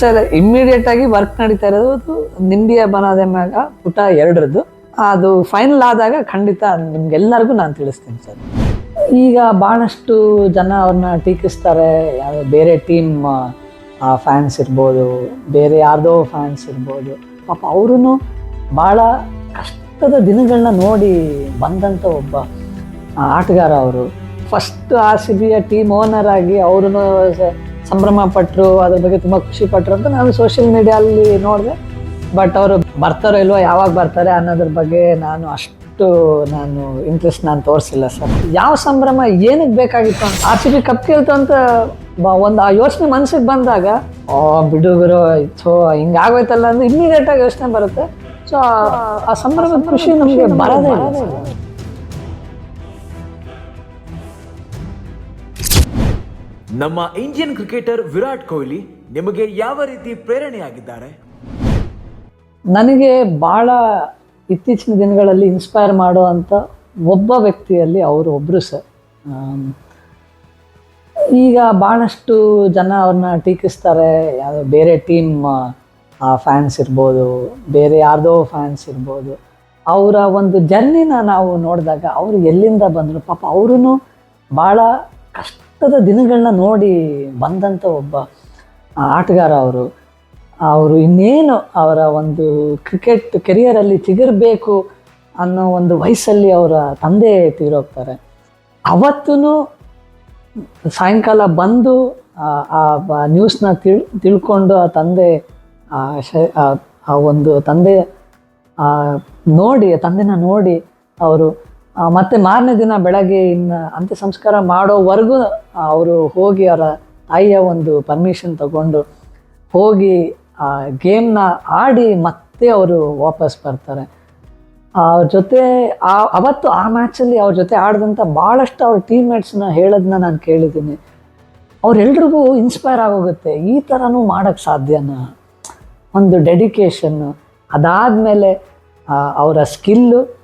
Sir immediate ಆಗಿ work ನಡೀತಾ ಇರೋದು ನಿಂಬಿಯ ಬನಾದೆ ಮ್ಯಾಗ ಪುಟ ಎರಡರದ್ದು. ಅದು ಫೈನಲ್ ಆದಾಗ ಖಂಡಿತ ನಿಮ್ಗೆಲ್ಲರಿಗೂ ನಾನು ತಿಳಿಸ್ತೀನಿ ಸರ್ ಈಗ ಭಾಳಷ್ಟು ಜನ ಅವ್ರನ್ನ ಟೀಕಿಸ್ತಾರೆ. ಬೇರೆ ಟೀಮ್ ಫ್ಯಾನ್ಸ್ ಇರ್ಬೋದು, ಬೇರೆ ಯಾರ್ದೋ ಫ್ಯಾನ್ಸ್ ಇರ್ಬೋದು. ಪಾಪ ಅವರು ಭಾಳ ಕಷ್ಟದ ದಿನಗಳನ್ನ ನೋಡಿ ಬಂದಂಥ ಒಬ್ಬ ಆಟಗಾರ ಅವರು. ಫಸ್ಟ್ ಆರ್ ಸಿ ಬಿಯ ಟೀಮ್ ಓನರ್ ಆಗಿ ಅವರು ಸಂಭ್ರಮ ಪಟ್ಟರು ಅದ್ರ ಬಗ್ಗೆ ತುಂಬ ಖುಷಿ ಪಟ್ಟರು ಅಂತ ನಾನು ಸೋಷಿಯಲ್ ಮೀಡಿಯಲ್ಲಿ ನೋಡಿದೆ. ಬಟ್ ಅವರು ಬರ್ತಾರೋ ಇಲ್ವೋ, ಯಾವಾಗ ಬರ್ತಾರೆ ಅನ್ನೋದ್ರ ಬಗ್ಗೆ ನಾನು ಅಷ್ಟು ನಾನು ಇಂಟ್ರೆಸ್ಟ್ ನಾನು ತೋರಿಸಿಲ್ಲ ಸರ್. ಯಾವ ಸಂಭ್ರಮ ಏನಕ್ಕೆ ಬೇಕಾಗಿತ್ತು ಅಂತ, ಆರ್ ಸಿ ಬಿ ಕಪ್ ಕೇಳ್ತು ಅಂತ ಒಂದು ಆ ಯೋಚನೆ ಮನ್ಸಿಗೆ ಬಂದಾಗ, ಓ ಬಿಡುಗರು ಸೊ ಹಿಂಗಾಗೋಯ್ತಲ್ಲ ಅಂದ್ರೆ ಇಮ್ಮಿಡಿಯೇಟ್ ಆಗಿ ಯೋಚನೆ ಬರುತ್ತೆ. ಸೊ ಆ ಸಂಭ್ರಮದ ಖುಷಿ ನಮಗೆ ಬರೋದೇ ನಮ್ಮ ಇಂಡಿಯನ್ ಕ್ರಿಕೆಟರ್ ವಿರಾಟ್ ಕೊಹ್ಲಿ ನಿಮಗೆ ಯಾವ ರೀತಿ ಪ್ರೇರಣೆಯಾಗಿದ್ದಾರೆ? ನನಗೆ ಭಾಳ ಇತ್ತೀಚಿನ ದಿನಗಳಲ್ಲಿ ಇನ್ಸ್ಪೈರ್ ಮಾಡುವಂಥ ಒಬ್ಬ ವ್ಯಕ್ತಿಯಲ್ಲಿ ಅವರು ಒಬ್ಬರು ಸರ್ ಈಗ ಭಾಳಷ್ಟು ಜನ ಅವ್ರನ್ನ ಟೀಕಿಸ್ತಾರೆ. ಯಾವುದೋ ಬೇರೆ ಟೀಮ್ ಫ್ಯಾನ್ಸ್ ಇರ್ಬೋದು, ಬೇರೆ ಯಾರ್ದೋ ಫ್ಯಾನ್ಸ್ ಇರ್ಬೋದು. ಅವರ ಒಂದು ಜರ್ನಿನ ನಾವು ನೋಡಿದಾಗ ಅವರು ಎಲ್ಲಿಂದ ಬಂದರು? ಪಾಪ ಅವರು ಭಾಳ ಕಷ್ಟದ ದಿನಗಳನ್ನ ನೋಡಿ ಬಂದಂಥ ಒಬ್ಬ ಆಟಗಾರ ಅವರು. ಅವರು ಇನ್ನೇನು ಅವರ ಒಂದು ಕ್ರಿಕೆಟ್ ಕೆರಿಯರಲ್ಲಿ ಚಿಗಿರಬೇಕು ಅನ್ನೋ ಒಂದು ವಯಸ್ಸಲ್ಲಿ ಅವರ ತಂದೆ ತೀರೋಗ್ತಾರೆ. ಅವತ್ತೂ ಸಾಯಂಕಾಲ ಬಂದು, ಆ- ನ್ಯೂಸ್ನ ತಿಳ್, ತಿಳ್ಕೊಂಡು ಆ ತಂದೆ, ಆ ಒಂದು ತಂದೆ ನೋಡಿ ತಂದೆನ ನೋಡಿ ಅವರು ಮತ್ತೆ ಮಾರನೇ ದಿನ ಬೆಳಗ್ಗೆ ಇನ್ನು ಅಂತ್ಯ ಸಂಸ್ಕಾರ ಮಾಡೋವರೆಗೂ ಅವರು ಹೋಗಿ ಅವರ ತಾಯಿಯ ಒಂದು ಪರ್ಮಿಷನ್ ತಗೊಂಡು ಹೋಗಿ, ಆ ಗೇಮ್ನ ಆಡಿ ಮತ್ತೆ ಅವರು ವಾಪಸ್ ಬರ್ತಾರೆ. ಅವ್ರ ಜೊತೆ, ಆ, ಅವತ್ತು ಆ ಮ್ಯಾಚಲ್ಲಿ ಅವ್ರ ಜೊತೆ ಆಡಿದಂಥ ಭಾಳಷ್ಟು ಅವ್ರ ಟೀಮ್ಮೇಟ್ಸ್ನ ಹೇಳೋದನ್ನ ನಾನು ಕೇಳಿದ್ದೀನಿ. ಅವರೆಲ್ರಿಗೂ ಇನ್ಸ್ಪೈರ್ ಆಗೋಗುತ್ತೆ. ಈ ಥರನೂ ಮಾಡೋಕ್ಕೆ ಸಾಧ್ಯನಾ? ಒಂದು ಡೆಡಿಕೇಶನ್ನು ಅದಾದಮೇಲೆ ಅವರ ಸ್ಕಿಲ್ಲು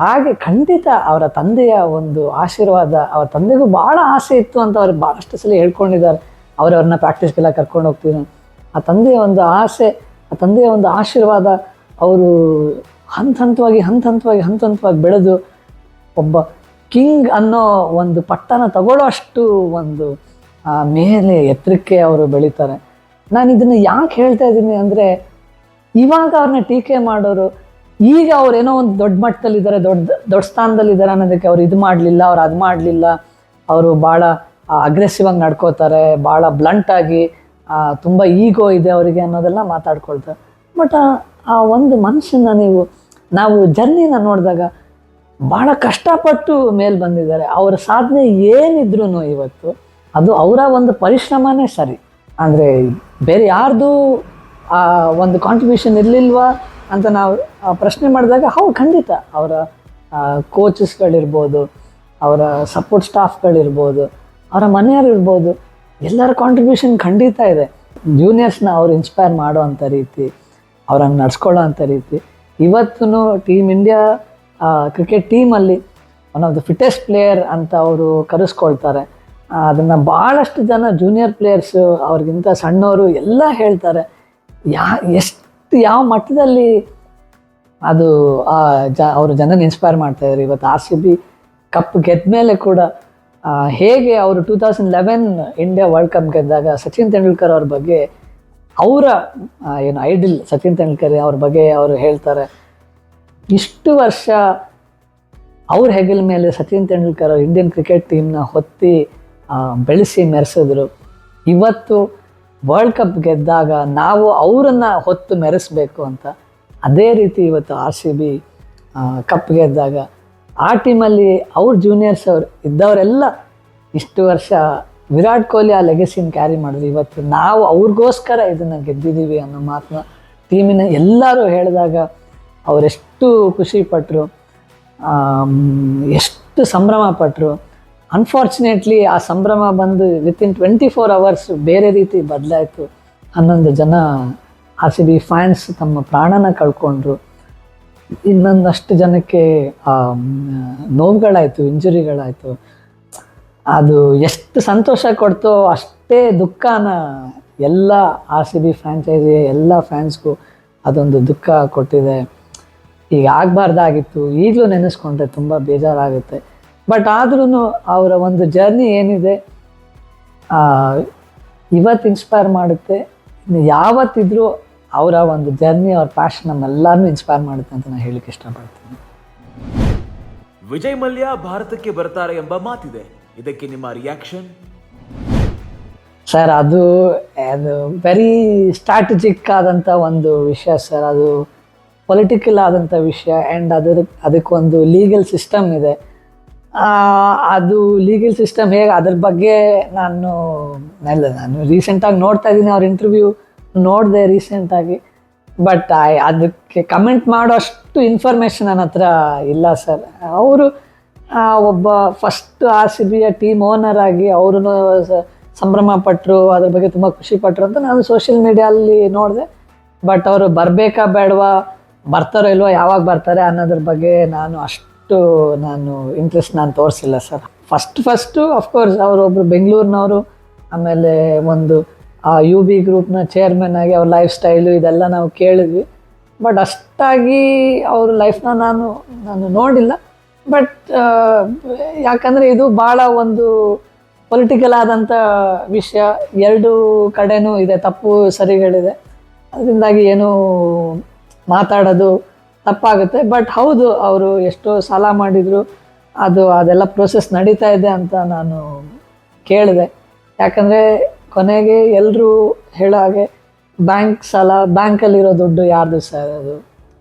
ಹಾಗೆ ಖಂಡಿತ ಅವರ ತಂದೆಯ ಒಂದು ಆಶೀರ್ವಾದ, ಅವರ ತಂದೆಗೂ ಭಾಳ ಆಸೆ ಇತ್ತು ಅಂತ ಅವ್ರು ಭಾಳಷ್ಟು ಸಲ ಹೇಳ್ಕೊಂಡಿದ್ದಾರೆ. ಅವರವ್ರನ್ನ ಪ್ರಾಕ್ಟೀಸ್ಗೆಲ್ಲ ಕರ್ಕೊಂಡು ಹೋಗ್ತೀನಿ ಆ ತಂದೆಯ ಒಂದು ಆಸೆ, ಆ ತಂದೆಯ ಒಂದು ಆಶೀರ್ವಾದ ಅವರು ಹಂತ ಹಂತವಾಗಿ ಹಂತ ಹಂತವಾಗಿ ಹಂತ ಹಂತವಾಗಿ ಬೆಳೆದು ಒಬ್ಬ ಕಿಂಗ್ ಅನ್ನೋ ಒಂದು ಪಟ್ಟನ ತಗೊಳ್ಳೋ ಅಷ್ಟು ಒಂದು ಮೇಲೆ ಎತ್ತರಕ್ಕೆ ಅವರು ಬೆಳೀತಾರೆ. ನಾನು ಇದನ್ನು ಯಾಕೆ ಹೇಳ್ತಾ ಇದ್ದೀನಿ ಅಂದರೆ, ಇವಾಗ ಅವ್ರನ್ನ ಟೀಕೆ ಮಾಡೋರು ಈಗ ಅವ್ರೇನೋ ಒಂದು ದೊಡ್ಡ ಮಟ್ಟದಲ್ಲಿದ್ದಾರೆ ದೊಡ್ಡ ದೊಡ್ಡ ಸ್ಥಾನದಲ್ಲಿದ್ದಾರೆ ಅನ್ನೋದಕ್ಕೆ ಅವ್ರು ಇದು ಮಾಡಲಿಲ್ಲ, ಅವ್ರು ಅದು ಮಾಡಲಿಲ್ಲ. ಅವರು ಭಾಳ ಅಗ್ರೆಸಿವ್ ಆಗಿ ನಡ್ಕೋತಾರೆ ಭಾಳ ಬ್ಲಂಟಾಗಿ ತುಂಬ ಈಗೋ ಇದೆ ಅವರಿಗೆ ಅನ್ನೋದೆಲ್ಲ ಮಾತಾಡ್ಕೊಳ್ತಾರೆ ಬಟ್ ಆ ಒಂದು ಮನುಷ್ಯನ ನೀವು, ನಾವು ಜರ್ನಿನ ನೋಡಿದಾಗ ಭಾಳ ಕಷ್ಟಪಟ್ಟು ಮೇಲೆ ಬಂದಿದ್ದಾರೆ. ಅವರ ಸಾಧನೆ ಏನಿದ್ರು ಇವತ್ತು ಅದು ಅವರ ಒಂದು ಪರಿಶ್ರಮನೇ ಸರಿ. ಅಂದರೆ ಬೇರೆ ಯಾರ್ದು, ಆ, ಒಂದು ಕಾಂಟ್ರಿಬ್ಯೂಷನ್ ಇರಲಿಲ್ವಾ? ಅಂತ ನಾವು ಪ್ರಶ್ನೆ ಮಾಡಿದಾಗ, ಹೌದು, ಖಂಡಿತ. ಅವರ ಕೋಚಸ್ಗಳಿರ್ಬೋದು ಅವರ ಸಪೋರ್ಟ್ ಸ್ಟಾಫ್ಗಳಿರ್ಬೋದು ಅವರ ಮನೆಯವರು ಇರ್ಬೋದು, ಎಲ್ಲರ ಕಾಂಟ್ರಿಬ್ಯೂಷನ್ ಖಂಡಿತ ಇದೆ. ಜೂನಿಯರ್ಸ್ನ ಅವ್ರು ಇನ್ಸ್ಪೈರ್ ಮಾಡೋ ಅಂಥ ರೀತಿ ಅವ್ರನ್ನ ನಡ್ಸ್ಕೊಳ್ಳೋ ಅಂಥ ರೀತಿ ಇವತ್ತು ಟೀಮ್ ಇಂಡಿಯಾ ಕ್ರಿಕೆಟ್ ಟೀಮಲ್ಲಿ one of the fittest player ಅಂತ ಅವರು ಕರೆಸ್ಕೊಳ್ತಾರೆ. ಅದನ್ನು ಭಾಳಷ್ಟು ಜನ ಜೂನಿಯರ್ ಪ್ಲೇಯರ್ಸು ಅವ್ರಿಗಿಂತ ಸಣ್ಣವರು ಎಲ್ಲ ಹೇಳ್ತಾರೆ. ಯಾ, ಎಷ್ಟು ಯಾವ ಮಟ್ಟದಲ್ಲಿ ಅದು ಆ ಜ, ಅವರು ಜನನ ಇನ್ಸ್ಪೈರ್ ಮಾಡ್ತಾ ಇದ್ದಾರೆ ಇವತ್ತು ಆರ್ ಸಿ ಬಿ ಕಪ್ ಗೆದ್ದ ಮೇಲೆ ಕೂಡ ಹೇಗೆ ಅವರು two thousand eleven India world cup ಗೆದ್ದಾಗ ಸಚಿನ್ ತೆಂಡೂಲ್ಕರ್ ಅವ್ರ ಬಗ್ಗೆ, ಅವರ ಏನು ಐಡಲ್ ಸಚಿನ್ ತೆಂಡೂಲ್ಕರ್ ಅವ್ರ ಬಗ್ಗೆ ಅವರು ಹೇಳ್ತಾರೆ. ಇಷ್ಟು ವರ್ಷ ಅವ್ರ ಹೆಗಲ ಮೇಲೆ ಸಚಿನ್ ತೆಂಡೂಲ್ಕರ್ ಇಂಡಿಯನ್ ಕ್ರಿಕೆಟ್ ಟೀಮ್ನ ಹೊತ್ತಿ ಬೆಳೆಸಿ ಮೆರೆಸಿದ್ರು. ಇವತ್ತು ವರ್ಲ್ಡ್ ಕಪ್ ಗೆದ್ದಾಗ ನಾವು ಅವರನ್ನು ಹೊತ್ತು ಮೆರೆಸಬೇಕು ಅಂತ ಅದೇ ರೀತಿ ಇವತ್ತು ಆರ್ ಸಿ ಬಿ ಕಪ್ ಗೆದ್ದಾಗ ಆ ಟೀಮಲ್ಲಿ ಅವ್ರ ಜೂನಿಯರ್ಸ್ ಅವ್ರು ಇದ್ದವರೆಲ್ಲ ಇಷ್ಟು ವರ್ಷ ವಿರಾಟ್ ಕೊಹ್ಲಿ ಆ ಲೆಗಸಿನ ಕ್ಯಾರಿ ಮಾಡಿದ್ರು. ಇವತ್ತು ನಾವು ಅವ್ರಿಗೋಸ್ಕರ ಇದನ್ನು ಗೆದ್ದಿದ್ದೀವಿ ಅನ್ನೋ ಮಾತನ್ನ ಟೀಮಿನ ಎಲ್ಲರೂ ಹೇಳಿದಾಗ ಅವರೆಷ್ಟು ಖುಷಿಪಟ್ಟರು ಎಷ್ಟು ಸಂಭ್ರಮ ಪಟ್ಟರು ಅನ್ಫಾರ್ಚುನೇಟ್ಲಿ ಆ ಸಂಭ್ರಮ ಬಂದು ವಿತಿನ್ ಟ್ವೆಂಟಿ ಫೋರ್ ಅವರ್ಸ್ ಬೇರೆ ರೀತಿ ಬದಲಾಯಿತು. ಹನ್ನೊಂದು ಜನ ಆರ್ ಸಿ ಬಿ ಫ್ಯಾನ್ಸ್ ತಮ್ಮ ಪ್ರಾಣನ ಕಳ್ಕೊಂಡ್ರು. ಇನ್ನೊಂದಷ್ಟು ಜನಕ್ಕೆ ನೋವುಗಳಾಯಿತು ಇಂಜುರಿಗಳಾಯಿತು ಅದು ಎಷ್ಟು ಸಂತೋಷ ಕೊಡ್ತೋ ಅಷ್ಟೇ ದುಃಖನ ಎಲ್ಲ ಆರ್ ಸಿ ಬಿ ಫ್ರಾಂಚೈಸಿ ಎಲ್ಲ ಫ್ಯಾನ್ಸ್ಗೂ ಅದೊಂದು ದುಃಖ ಕೊಟ್ಟಿದೆ. ಈಗ ಆಗಬಾರ್ದಾಗಿತ್ತು. ಈಗಲೂ ನೆನೆಸ್ಕೊಂಡ್ರೆ ತುಂಬ ಬೇಜಾರಾಗುತ್ತೆ. ಬಟ್ ಆದ್ರೂ ಅವರ ಒಂದು ಜರ್ನಿ ಏನಿದೆ ಆ, ಇವತ್ತು ಇನ್ಸ್ಪೈರ್ ಮಾಡುತ್ತೆ. ಇನ್ನು ಯಾವತ್ತಿದ್ರೂ ಅವರ ಒಂದು ಜರ್ನಿ ಅವ್ರ ಪ್ಯಾಷನ್ ನಮ್ಮೆಲ್ಲರನ್ನೂ ಇನ್ಸ್ಪೈರ್ ಮಾಡುತ್ತೆ ಅಂತ ನಾನು ಹೇಳಕ್ಕೆ ಇಷ್ಟಪಡ್ತೀನಿ. ವಿಜಯ್ ಮಲ್ಯ ಭಾರತಕ್ಕೆ ಬರ್ತಾರೆ ಎಂಬ ಮಾತಿದೆ. ಇದಕ್ಕೆ ನಿಮ್ಮ ರಿಯಾಕ್ಷನ್ ಸರ್ ಅದು ಅದು ವೆರಿ ಸ್ಟ್ರಾಟಜಿಕ್ ಆದಂಥ ಒಂದು ವಿಷಯ ಸರ್ ಅದು ಪೊಲಿಟಿಕಲ್ ಆದಂಥ ವಿಷಯ ಆ್ಯಂಡ್ ಅದರ ಅದಕ್ಕೊಂದು ಲೀಗಲ್ ಸಿಸ್ಟಮ್ ಇದೆ. ಅದು ಲೀಗಲ್ ಸಿಸ್ಟಮ್ ಹೇಗೆ, ಅದ್ರ ಬಗ್ಗೆ ನಾನು ಮೇಲೆ ನಾನು ರೀಸೆಂಟಾಗಿ ನೋಡ್ತಾ ಇದ್ದೀನಿ ಅವ್ರ ಇಂಟರ್ವ್ಯೂ ನೋಡಿದೆ ರೀಸೆಂಟಾಗಿ ಬಟ್ ಅದಕ್ಕೆ ಕಮೆಂಟ್ ಮಾಡೋಷ್ಟು ಇನ್ಫಾರ್ಮೇಷನ್ ನನ್ನ ಹತ್ರ ಇಲ್ಲ ಸರ್ ಅವರು ಒಬ್ಬ ಫಸ್ಟ್ ಆರ್ ಸಿ ಬಿಯ ಟೀಮ್ ಓನರ್ ಆಗಿ ಅವರು ಸಂಭ್ರಮ ಪಟ್ಟರು ಅದ್ರ ಬಗ್ಗೆ ತುಂಬ ಖುಷಿ ಪಟ್ಟರು ಅಂತ ನಾನು ಸೋಷಿಯಲ್ ಮೀಡಿಯಲ್ಲಿ ನೋಡಿದೆ. ಬಟ್ ಅವರು ಬರಬೇಕಾ ಬೇಡವಾ, ಬರ್ತಾರೋ ಇಲ್ವೋ, ಯಾವಾಗ ಬರ್ತಾರೆ ಅನ್ನೋದ್ರ ಬಗ್ಗೆ ನಾನು ಅಷ್ಟು ನಾನು ಇಂಟ್ರೆಸ್ಟ್ ನಾನು ತೋರಿಸಿಲ್ಲ ಸರ್ ಫಸ್ಟ್ ಫಸ್ಟು ಅಫ್ಕೋರ್ಸ್ ಅವರೊಬ್ಬರು ಬೆಂಗಳೂರಿನವರು, ಆಮೇಲೆ ಒಂದು, ಆ ಯು ಬಿ ಗ್ರೂಪ್ನ ಚೇರ್ಮನ್ ಆಗಿ ಅವ್ರ ಲೈಫ್ ಸ್ಟೈಲು ಇದೆಲ್ಲ ನಾವು ಕೇಳಿದ್ವಿ. ಬಟ್ ಅಷ್ಟಾಗಿ ಅವ್ರ ಲೈಫ್ನ ನಾನು ನಾನು ನೋಡಿಲ್ಲ. ಬಟ್ ಯಾಕಂದರೆ ಇದು ಭಾಳ ಒಂದು ಪೊಲಿಟಿಕಲ್ ಆದಂಥ ವಿಷಯ. ಎರಡು ಕಡೆನೂ ಇದೆ, ತಪ್ಪು ಸರಿಗಳಿದೆ. ಅದರಿಂದಾಗಿ ಏನು ಮಾತಾಡೋದು ತಪ್ಪಾಗುತ್ತೆ. ಬಟ್ ಹೌದು, ಅವರು ಎಷ್ಟೋ ಸಾಲ ಮಾಡಿದರು, ಅದು, ಅದೆಲ್ಲ ಪ್ರೋಸೆಸ್ ನಡೀತಾ ಇದೆ ಅಂತ ನಾನು ಕೇಳಿದೆ. ಯಾಕಂದರೆ ಕೊನೆಗೆ ಎಲ್ಲರೂ ಹೇಳೋ ಹಾಗೆ ಬ್ಯಾಂಕ್ ಸಾಲ ಬ್ಯಾಂಕಲ್ಲಿರೋ ದುಡ್ಡು ಯಾರ್ದು ಸರ್ ಅದು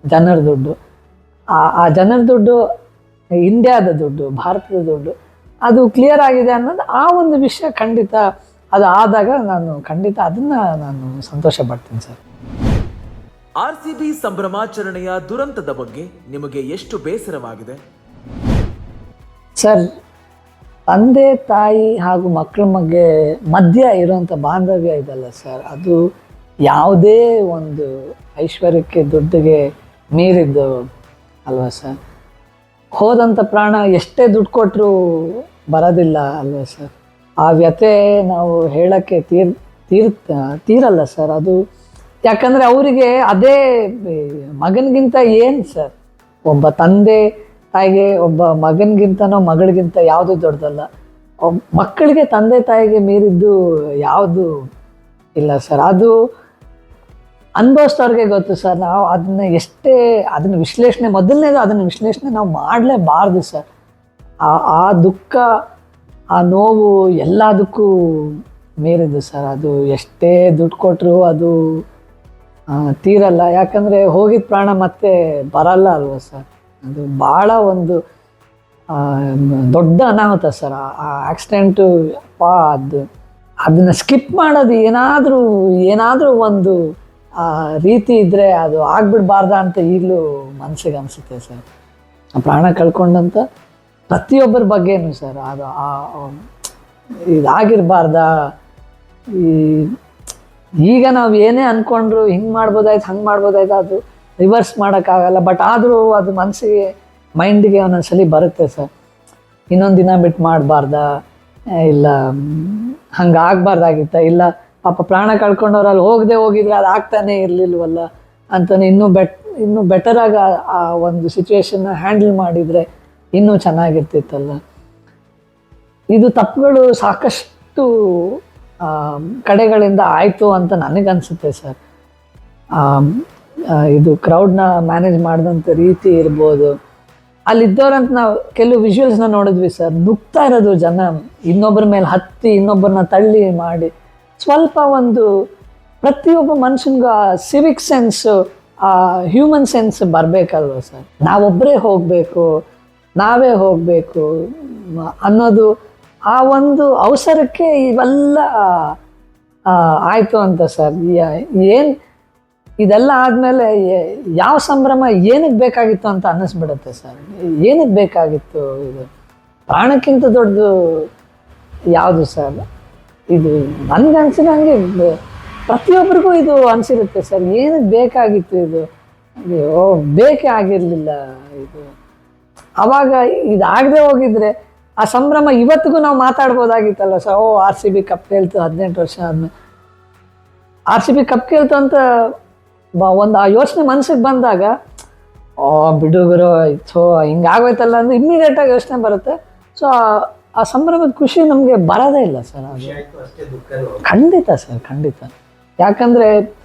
ಜನರ ದುಡ್ಡು. ಆ ಜನರ ದುಡ್ಡು ಇಂಡಿಯಾದ ದುಡ್ಡು, ಭಾರತದ ದುಡ್ಡು, ಅದು ಕ್ಲಿಯರ್ ಆಗಿದೆ ಅನ್ನೋದು ಆ ಒಂದು ವಿಷಯ ಖಂಡಿತ, ಅದು ಆದಾಗ ನಾನು ಖಂಡಿತ ಅದನ್ನು ನಾನು ಸಂತೋಷ ಪಡ್ತೀನಿ ಸರ್. ಆರ್ ಸಿ ಬಿ ಸಂಭ್ರಮಾಚರಣೆಯ ದುರಂತದ ಬಗ್ಗೆ ನಿಮಗೆ ಎಷ್ಟು ಬೇಸರವಾಗಿದೆ? ಸರ್, ತಂದೆ, ತಾಯಿ ಹಾಗೂ ಮಕ್ಕಳ ಬಗ್ಗೆ ಮಧ್ಯ ಇರುವಂಥ ಬಾಂಧವ್ಯ ಇದಲ್ಲ ಸರ್. ಅದು ಯಾವುದೇ ಒಂದು ಐಶ್ವರ್ಯಕ್ಕೆ ದುಡ್ಡಿಗೆ ಮೀರಿದ್ದು ಅಲ್ವಾ ಸರ್? ಹೋದಂಥ ಪ್ರಾಣ ಎಷ್ಟೇ ದುಡ್ಡು ಕೊಟ್ಟರು ಬರೋದಿಲ್ಲ ಅಲ್ವಾ ಸರ್? ಆ ವ್ಯಥೆ ನಾವು ಹೇಳೋಕ್ಕೆ ತೀರ್ ತೀರ್ ತೀರಲ್ಲ ಸರ್. ಅದು ಯಾಕಂದರೆ ಅವರಿಗೆ ಅದೇ ಮಗನಿಗಿಂತ ಏನು ಸರ್? ಒಬ್ಬ ತಂದೆ ತಾಯಿಗೆ, ಒಬ್ಬ ಮಗನಿಗಿಂತನೋ ಮಗಳಿಗಿಂತ ಯಾವುದು ದೊಡ್ಡದಲ್ಲ. ಮಕ್ಕಳಿಗೆ ತಂದೆ ತಾಯಿಗೆ ಮೀರಿದ್ದು ಯಾವುದು ಇಲ್ಲ ಸರ್. ಅದು ಅನುಭವಿಸ್ತವ್ರಿಗೆ ಗೊತ್ತು ಸರ್. ನಾವು ಅದನ್ನ ಎಷ್ಟೇ, ಅದನ್ನ ವಿಶ್ಲೇಷಣೆ, ಮೊದಲನೇದು ಅದನ್ನು ವಿಶ್ಲೇಷಣೆ ನಾವು ಮಾಡಲೇಬಾರ್ದು ಸರ್. ಆ ಆ ದುಃಖ, ಆ ನೋವು ಎಲ್ಲದಕ್ಕೂ ಮೀರಿದ್ದು ಸರ್. ಅದು ಎಷ್ಟೇ ದುಡ್ಡು ಕೊಟ್ಟರು ಅದು ತೀರಲ್ಲ. ಯಾಕಂದರೆ ಹೋಗಿದ ಪ್ರಾಣ ಮತ್ತೆ ಬರಲ್ಲ ಅಲ್ವ ಸರ್? ಅದು ಭಾಳ ಒಂದು ದೊಡ್ಡ ಅನಾಹುತ ಸರ್. ಆ ಆಕ್ಸಿಡೆಂಟು ಪಾ ಅದು, ಅದನ್ನು ಸ್ಕಿಪ್ ಮಾಡೋದು ಏನಾದರೂ ಏನಾದರೂ ಒಂದು ರೀತಿ ಇದ್ದರೆ ಅದು ಆಗ್ಬಿಡ್ಬಾರ್ದ ಅಂತ ಈಗಲೂ ಮನಸ್ಸಿಗೆ ಅನಿಸುತ್ತೆ ಸರ್. ಆ ಪ್ರಾಣ ಕಳ್ಕೊಂಡಂತ ಪ್ರತಿಯೊಬ್ಬರ ಬಗ್ಗೆನು ಸರ್, ಅದು ಆ, ಇದಾಗಿರಬಾರ್ದ? ಈ ಈಗ ನಾವು ಏನೇ ಅಂದ್ಕೊಂಡ್ರು ಹಿಂಗೆ ಮಾಡ್ಬೋದಾಯ್ತು, ಹಂಗೆ ಮಾಡ್ಬೋದಾಯ್ತು, ಅದು ರಿವರ್ಸ್ ಮಾಡೋಕ್ಕಾಗಲ್ಲ. ಬಟ್ ಆದರೂ ಅದು ಮನಸ್ಸಿಗೆ ಮೈಂಡಿಗೆ ಒಂದೊಂದ್ಸಲಿ ಬರುತ್ತೆ ಸರ್. ಇನ್ನೊಂದು ದಿನ ಬಿಟ್ಟು ಮಾಡಬಾರ್ದಾ? ಇಲ್ಲ ಹಂಗೆ ಆಗಬಾರ್ದಾಗಿತ್ತ? ಇಲ್ಲ, ಪಾಪ ಪ್ರಾಣ ಕಳ್ಕೊಂಡವ್ರು ಅಲ್ಲಿ ಹೋಗದೆ ಹೋಗಿದ್ರೆ ಅದು ಆಗ್ತಾನೆ ಇರಲಿಲ್ವಲ್ಲ? ಅಂತಲೇ ಇನ್ನೂ ಬೆಟ್ ಇನ್ನೂ ಬೆಟರಾಗಿ ಆ ಒಂದು ಸಿಚುವೇಶನ್ನ ಹ್ಯಾಂಡಲ್ ಮಾಡಿದರೆ ಇನ್ನೂ ಚೆನ್ನಾಗಿರ್ತಿತ್ತಲ್ಲ? ಇದು ತಪ್ಪುಗಳು ಸಾಕಷ್ಟು ಕಡೆಗಳಿಂದ ಆಯಿತು ಅಂತ ನನಗನ್ಸುತ್ತೆ ಸರ್. ಇದು ಕ್ರೌಡ್ನ ಮ್ಯಾನೇಜ್ ಮಾಡಿದಂಥ ರೀತಿ ಇರ್ಬೋದು. ಅಲ್ಲಿದ್ದವ್ರಂತ ನಾವು ಕೆಲವು ವಿಜುವಲ್ಸ್ನ ನೋಡಿದ್ವಿ ಸರ್. ನುಗ್ತಾ ಇರೋದು ಜನ ಇನ್ನೊಬ್ಬರ ಮೇಲೆ ಹತ್ತಿ ಇನ್ನೊಬ್ಬರನ್ನ ತಳ್ಳಿ ಮಾಡಿ. ಸ್ವಲ್ಪ ಒಂದು ಪ್ರತಿಯೊಬ್ಬ ಮನುಷ್ಯನಿಗೂ ಆ ಸಿವಿಕ್ ಸೆನ್ಸು ಆ ಹ್ಯೂಮನ್ ಸೆನ್ಸ್ ಬರಬೇಕಲ್ವ ಸರ್? ನಾವೊಬ್ಬರೇ ಹೋಗಬೇಕು, ನಾವೇ ಹೋಗಬೇಕು ಅನ್ನೋದು ಆ ಒಂದು ಅವಸರಕ್ಕೆ ಇವೆಲ್ಲ ಆಯಿತು ಅಂತ ಸರ್. ಏನು, ಇದೆಲ್ಲ ಆದಮೇಲೆ ಯಾವ ಸಂಭ್ರಮ ಏನಕ್ಕೆ ಬೇಕಾಗಿತ್ತು ಅಂತ ಅನ್ನಿಸ್ಬಿಡುತ್ತೆ ಸರ್. ಏನಕ್ಕೆ ಬೇಕಾಗಿತ್ತು ಇದು? ಪ್ರಾಣಕ್ಕಿಂತ ದೊಡ್ಡದು ಯಾವುದು ಸರ್? ಇದು ನನಗೆ ಅನ್ಸಿದ ಹಂಗೆ, ಪ್ರತಿಯೊಬ್ಬರಿಗೂ ಇದು ಅನಿಸಿರುತ್ತೆ ಸರ್. ಏನಕ್ಕೆ ಬೇಕಾಗಿತ್ತು ಇದು? ಅಯ್ಯೋ ಬೇಕೇ ಆಗಿರಲಿಲ್ಲ ಇದು. ಅವಾಗ ಇದಾಗದೆ ಹೋಗಿದ್ರೆ ಆ ಸಂಭ್ರಮ ಇವತ್ತಿಗೂ ನಾವು ಮಾತಾಡ್ಬೋದಾಗಿತ್ತಲ್ಲ ಸರ್? ಓ ಆರ್ ಸಿ ಬಿ ಕಪ್ ಕೇಳ್ತು, ಹದಿನೆಂಟು ವರ್ಷ ಆದ್ಮೇಲೆ ಆರ್ ಸಿ ಬಿ ಕಪ್ ಕೇಳ್ತು ಅಂತ ಬ- ಒಂದು ಆ ಯೋಚನೆ ಮನಸ್ಸಿಗೆ ಬಂದಾಗ ಓ ಬಿಡುಗರು ಸೊ ಹಿಂಗಾಗೋಯ್ತಲ್ಲ ಅಂದ್ರೆ ಇಮ್ಮಿಡಿಯೇಟಾಗಿ ಯೋಚನೆ ಬರುತ್ತೆ. ಸೊ ಆ ಸಂಭ್ರಮದ ಖುಷಿ ನಮಗೆ ಬರೋದೇ ಇಲ್ಲ ಸರ್ ಅದು. ಖಂಡಿತ ಸರ್, ಖಂಡಿತ. ಯಾಕಂದರೆ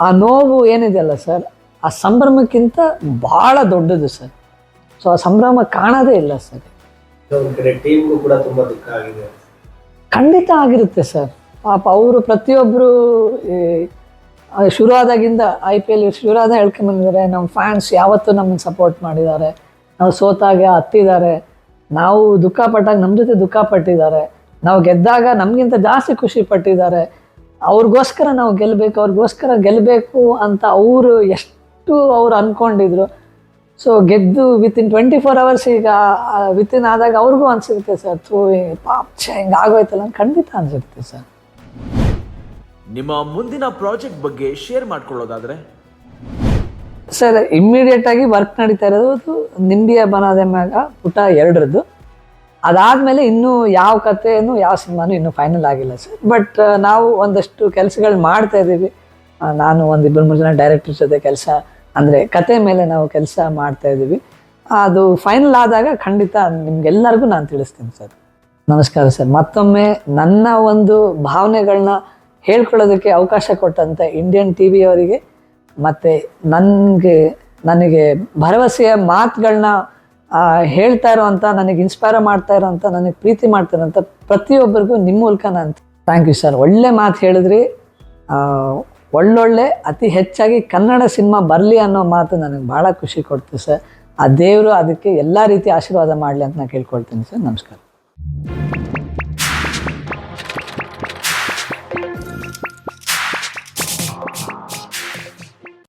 ಆ ನೋವು ಏನಿದೆಯಲ್ಲ ಸರ್, ಆ ಸಂಭ್ರಮಕ್ಕಿಂತ ಭಾಳ ದೊಡ್ಡದು ಸರ್. ಸೊ ಆ ಸಂಭ್ರಮ ಕಾಣೋದೇ ಇಲ್ಲ ಸರ್. ಖಂಡಿತ ಆಗಿರುತ್ತೆ ಸರ್. ಪಾಪ ಅವರು ಪ್ರತಿಯೊಬ್ಬರು ಶುರು ಆದಾಗಿಂದ ಐ ಪಿ ಎಲ್ ಶುರುವಾದ ಹೇಳ್ಕೊಂಬಂದಿದ್ದಾರೆ ನಮ್ಮ ಫ್ಯಾನ್ಸ್ ಯಾವತ್ತೂ ನಮ್ಮನ್ನು ಸಪೋರ್ಟ್ ಮಾಡಿದ್ದಾರೆ. ನಾವು ಸೋತಾಗ ಹತ್ತಿದ್ದಾರೆ. ನಾವು ದುಃಖ ಪಟ್ಟಾಗ ನಮ್ಮ ಜೊತೆ ದುಃಖ ಪಟ್ಟಿದ್ದಾರೆ. ನಾವು ಗೆದ್ದಾಗ ನಮಗಿಂತ ಜಾಸ್ತಿ ಖುಷಿ ಪಟ್ಟಿದ್ದಾರೆ. ಅವ್ರಿಗೋಸ್ಕರ ನಾವು ಗೆಲ್ಲಬೇಕು ಅವ್ರಿಗೋಸ್ಕರ ಗೆಲ್ಲಬೇಕು ಅಂತ ಅವರು ಎಷ್ಟು ಅವ್ರು ಅಂದ್ಕೊಂಡಿದ್ರು ಸೊ ಗೆದ್ದು ವಿತಿನ್ ಟ್ವೆಂಟಿ ಫೋರ್ ಅವರ್ಸ್ ಈಗ ವಿತಿನ್ ಆದಾಗ ಅವ್ರಿಗೂ ಅನ್ಸಿರುತ್ತೆ ಸರ್ ಥೂ ಪಾಪ್ ಹಿಂಗ್ ಆಗೋಯ್ತಲ್ಲ ಖಂಡಿತ ಅನಿಸುತ್ತೆ ಸರ್ ನಿಮ್ಮ ಮುಂದಿನ ಪ್ರಾಜೆಕ್ಟ್ ಬಗ್ಗೆ ಶೇರ್ ಮಾಡ್ಕೊಳ್ಳೋದಾದ್ರೆ? ಸರ್ ಇಮ್ಮಿಡಿಯೇಟ್ ಆಗಿ ವರ್ಕ್ ನಡೀತಾ ಇರೋದು ನಿಂಬಿಯ ಬನಾದೆ ಮ್ಯಾಗ ಪುಟ ಎರಡರದ್ದು. ಅದಾದಮೇಲೆ ಇನ್ನೂ ಯಾವ ಕಥೆಯೂ ಯಾವ ಸಿನಿಮಾನು ಇನ್ನೂ ಫೈನಲ್ ಆಗಿಲ್ಲ ಸರ್ ಬಟ್ ನಾವು ಒಂದಷ್ಟು ಕೆಲಸಗಳು ಮಾಡ್ತಾ ಇದ್ದೀವಿ. ನಾನು ಒಂದು ಇಬ್ಬರು ಮೂರು ಜನ ಡೈರೆಕ್ಟರ್ ಜೊತೆ ಕೆಲಸ ಅಂದರೆ ಕತೆ ಮೇಲೆ ನಾವು ಕೆಲಸ ಮಾಡ್ತಾ ಇದ್ದೀವಿ. ಅದು ಫೈನಲ್ ಆದಾಗ ಖಂಡಿತ ನಿಮ್ಗೆಲ್ಲರಿಗೂ ನಾನು ತಿಳಿಸ್ತೀನಿ ಸರ್. ನಮಸ್ಕಾರ ಸರ್. ಮತ್ತೊಮ್ಮೆ ನನ್ನ ಒಂದು ಭಾವನೆಗಳನ್ನ ಹೇಳ್ಕೊಳ್ಳೋದಕ್ಕೆ ಅವಕಾಶ ಕೊಟ್ಟಂಥ ಇಂಡಿಯನ್ ಟಿ ವಿಯವರಿಗೆ ಮತ್ತು ನನಗೆ ನನಗೆ ಭರವಸೆಯ ಮಾತುಗಳನ್ನ ಹೇಳ್ತಾ ಇರೋವಂಥ ನನಗೆ ಇನ್ಸ್ಪೈರ್ ಮಾಡ್ತಾ ಇರೋವಂಥ ನನಗೆ ಪ್ರೀತಿ ಮಾಡ್ತಾ ಪ್ರತಿಯೊಬ್ಬರಿಗೂ ನಿಮ್ಮ ಮೂಲಕ ನಾನು ಥ್ಯಾಂಕ್ ಯು ಸರ್. ಒಳ್ಳೆ ಮಾತು ಹೇಳಿದ್ರಿ. ಒಳ್ಳೊಳ್ಳೆ, ಅತಿ ಹೆಚ್ಚಾಗಿ ಕನ್ನಡ ಸಿನಿಮಾ ಬರಲಿ ಅನ್ನೋ ಮಾತು ನನಗೆ ಭಾಳ ಖುಷಿ ಕೊಡ್ತು ಸರ್. ಆ ದೇವರು ಅದಕ್ಕೆ ಎಲ್ಲ ರೀತಿ ಆಶೀರ್ವಾದ ಮಾಡಲಿ ಅಂತ ನಾನು ಕೇಳ್ಕೊಳ್ತೀನಿ ಸರ್. ನಮಸ್ಕಾರ.